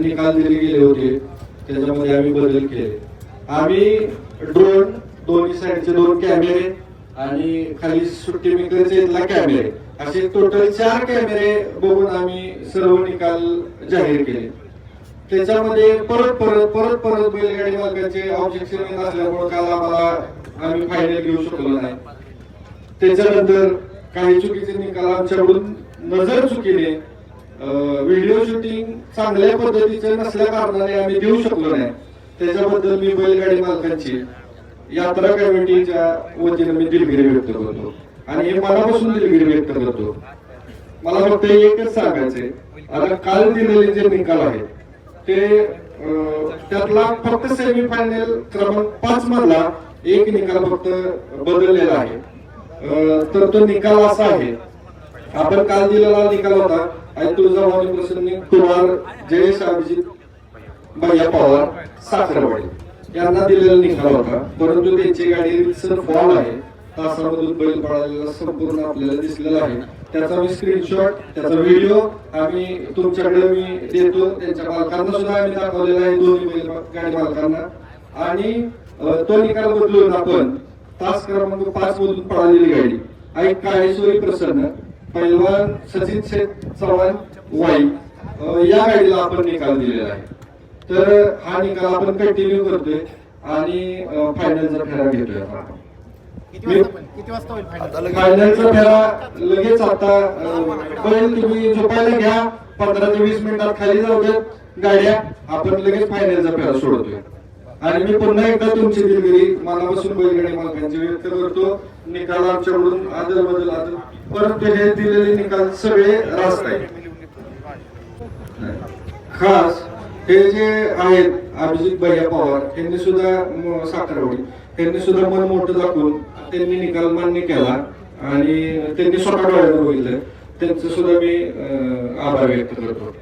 निकाल दिले गेले होते. त्याच्यामध्ये आम्ही बदल केले. आम्ही ड्रोन दोन्ही साईडचे दोन कॅमेरे आणि खाली सुट्टी मेकरचे इथला कॅमेरे असे टोटल चार कॅमेरे बघून आम्ही सर्व निकाल जाहीर केले. त्याच्यामध्ये परत परत परत परत बैलगाडी मालकाचे ऑब्जेक्शन येत असल्यामुळे काल आम्हाला आम्ही फायनल घेऊ शकलो नाही. त्याच्यानंतर काही चुकीचे निकाल आमच्याकडून नजर चुकीने व्हिडिओ शूटिंग चांगल्या पद्धतीचे नसल्या कारणाने आम्ही देऊ शकलो नाही. त्याच्याबद्दल मी बैलगाडी मालकांची यात्रा कमिटीच्या वतीनं मी दिलगिरी व्यक्त करतो. आणि हे मनापासून दिलगिरी व्यक्त करतो. मला फक्त एकच सांगायचंय. आता काल दिलेले जे निकाल आहेत ते त्यातला फक्त सेमीफायनल क्रमांक पाच मधला एक निकाल फक्त बदललेला आहे. तर तो निकाल असा आहे आपण काल दिलेला निकाल होता आणि तुळजाभवानी प्रसन्न कुमार जयेश अभिजित भैया पवार साखरवाडी यांना दिलेला निकाल होता. परंतु त्यांची गाडी सर फॉल आहे. तासामधून बैल पळालेला संपूर्ण आपल्याला दिसलेला आहे. त्याचा मी स्क्रीनशॉट त्याचा व्हिडिओ आम्ही तुमच्याकडे मी देतो. त्यांच्या मालकांना सुद्धा आम्ही दाखवलेला आहे. दोन्ही बैल गाडी मालकांना. आणि तो निकाल बदलून आपण तास क्रमांक पाच मधून पळालेली गाडी. आई काळेश्वरी प्रसन्न. पैलवान सचिन शेठ चव्हाण वाई या गाडीला आपण निकाल दिलेला आहे. तर हा निकाल आपण कंटिन्यू करतोय आणि फायनलचा फेरा घेतोय आपण. किती वाजता पण? किती वाजता होईल फायनल फायनलचा फेरा लगेच आता बैल तुम्ही झोपायला घ्या पंधरा ते वीस मिनिटात खाली जाऊ द्यात गाड्या आपण लगेच फायनलचा फेरा सोडतोय. आणि मी पुन्हा एकदा तुमची दिलगिरी मनापासून बैलगाडी मालकांची व्यक्त करतो. निकाल आमच्याकडून आदल बदल आदर परंतु हे दिलेले निकाल सगळे रास्त आहेत. खास हे जे आहेत अभिजित भैया पवार यांनी सुद्धा साखरवडी. त्यांनी सुद्धा मन मोठं दाखवून त्यांनी निकाल मान्य केला आणि त्यांनी स्वतः डोळ्यावर बघितलं. त्यांचं सुद्धा मी आभार व्यक्त करतो.